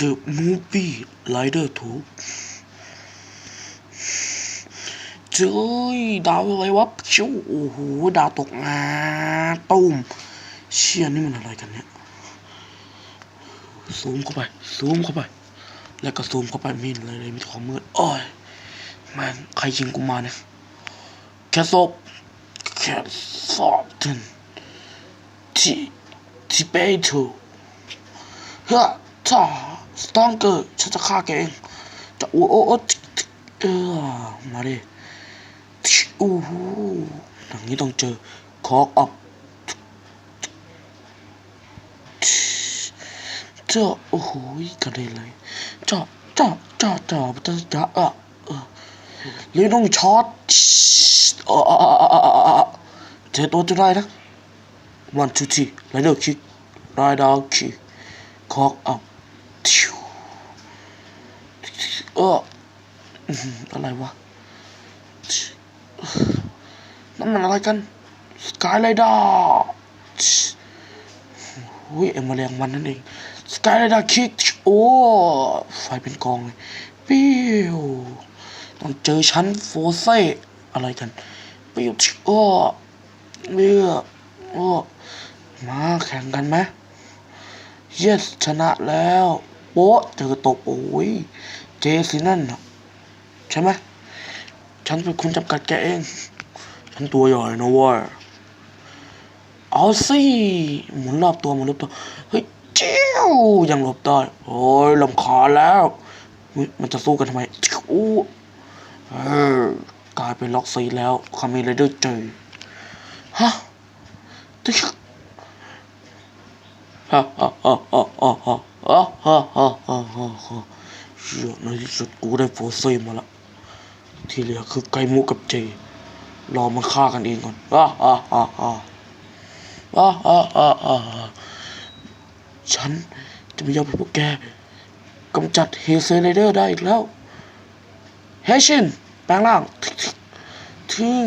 The Movie Rider ถูกเจ้ยดาวอะไรวะชิวโอ้โหดาวตกงาตุ้มเชี่ยนี่มันอะไรกันเนี่ยซูมเข้าไปซูมเข้าไป แล้วก็ซูมเข้าไปมีอะไรเลยมีความมืดโอ้ยแม่งใครยิงกูมาเนี่ยแค่ศพแค่ศพถึงที่ที่เบทูเฮ้ยจ้า สตองเกอร์ฉันจะฆ่าแกเองจะโอ้โอ้โอ้เออมาดิโอ้โหอย่างนี้ต้องเจอคอกอัพเจ้าโอ้โหกระเด็นเลยเจ้าเจ้าเจ้าเจ้าจ้าจ้าเออเออเลยต้องช็อตเออเออเออเออเออเจอตัวจะได้นะ one two three ไรเดอร์คิกไรดาวคิกคอกอัพทิว เอออื้อะไรวะนั่นมันอะไรกันสกายไรดาร์หุ้ยเอ็มแมลงวันนั่นเองสกายไรดาร์คิกโอ้ไฟเป็นกองเลยปิ้วต้องเจอชั้นโฟเซ่อะไรกันปิ้วโอ้เบื่อโอ้มาแข่งกันไหม yes ชนะแล้วโป๊ะเจอตบโอ้ย จสินั่นใช่ไหมฉันเป็นคนจำกัดแกเอง ฉันตัวใหญ่นะว้ยเอาสิหมุนรอบตัวหมุนรอบตัวเฮ้ยเจ้วยังหลบได้โอ้ยลำคาแล้วมันจะสู้กันทำไมจิ้เออกลายเป็นล็อกซีแล้วคามีไรเดอร์เจอฮะติ๊กฮ่าฮ่าฮ่าฮ่าฮ่าฮ่าฮ่าฮ่าฮ่าฮ่าฮ่าฮ่า เชี่ยในที่สุดกูได้โฟเซ่มาละ ที่เหลือคือไก่มุกับเจ รอมันฆ่ากันเองก่อนฮ่าฮ่าฮ่าฮ่าฮ่าฮ่าฮ่าฮ่าฉันจะไม่ยอมให้พวกแกกำจัดเฮเซไรเดอร์ได้อีกแล้ว เฮชิน แปลงร่าง ทิ้ง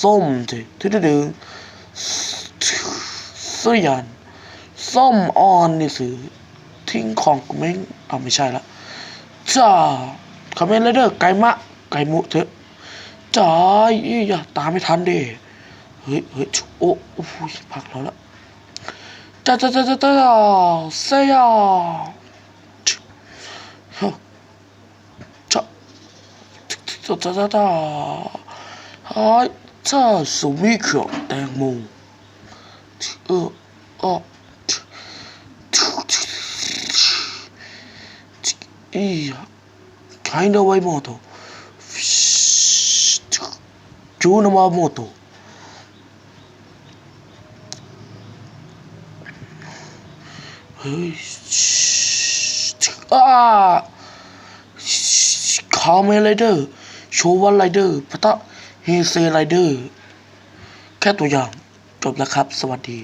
ส้มเจทิ้งดึงสื้อยันส้มออนนี่สิ ทิ้งของกูไม่เอาไม่ใช่ละจ้าคาเมนไรเด้อไก่มะ ไก่มุเถอะจ้าอีอย่าตามไม่ทันเดิเฮ้ยเฮ้ยโอ้โอ้ยพักแล้วละจ้าจ้าจ้าจ้าจ้าเซียเฮ้ยจ้าจ้าจ้าจ้าเฮ้ยจ้าสุมิเขียวแตงโมเออเออ kind of vibe moto tune of moto ah Kamen Rider Showan Rider ปะทะ Heisei Rider แค่ตัวอย่าง จบแล้วครับ สวัสดี